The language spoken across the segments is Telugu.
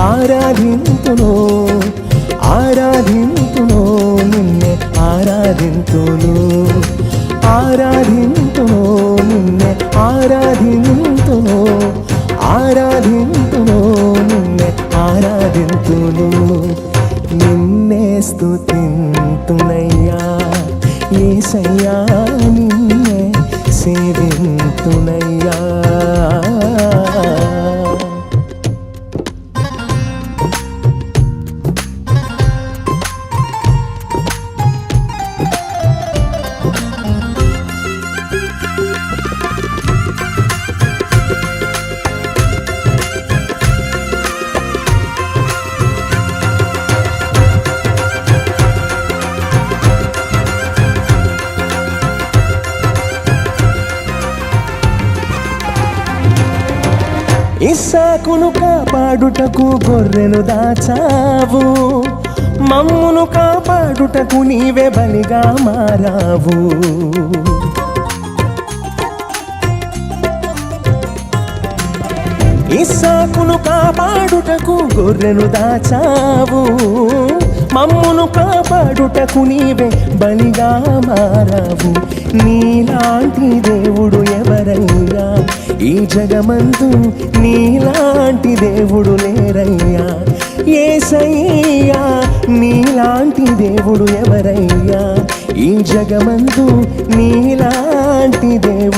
ఆరాధింతును. ఆరాధింతును నిన్నే ఆరాధింతును. ఆరాధింతును నిన్నే ఆరాధింతును. ఆరాధింతును నిన్నే ఆరాధింతును. నిన్నే స్తుతింతునయ్యా ఏసయ్యా నిన్నే ఇస్సాకును కాపాడుటకు గొర్రెను దాచావు. మమ్మును కాపాడుటకు నీవే బలిగా మారావు. ఇస్సాకును కాపాడుటకు గొర్రెను దాచావు. మమ్మును కాపాడుటకు నీవే బలిగా మారావు. నీలాంటి దేవుడు ఎవరయ్యా? ఈ జగమందు నీలాంటి దేవుడు లేరయ్యా. ఏసయ్యా నీలాంటి దేవుడు ఎవరయ్యా? ఈ జగమందు నీలాంటి దేవుడు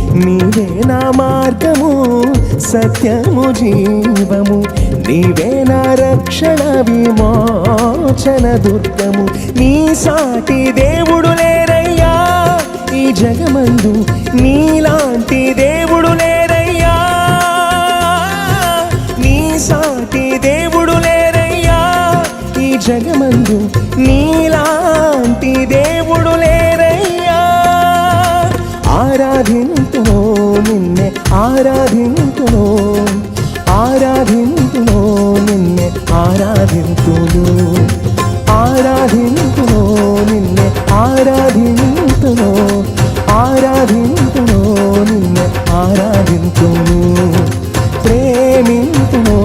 నీవే నా మార్గము సత్యము జీవము. నీవే నా రక్షణ విమోచన దుర్గము. నీ సాటి దేవుడు లేరయ్యా ఈ జగమందు. నీలాంటి దేవుడు లేరయ్యా. నీ సాటి దేవుడు లేరయ్యా ఈ జగమందు. నీలాంటి దేవుడు లేరయ్యా. ఆరాధిను ఆరాధింతును ఆరాధింతును నిన్నే ఆరాధింతును ఆరాధింతును నిన్నే ఆరాధింతును ఆరాధింతును నిన్నే ఆరాధింతును ప్రేమింతును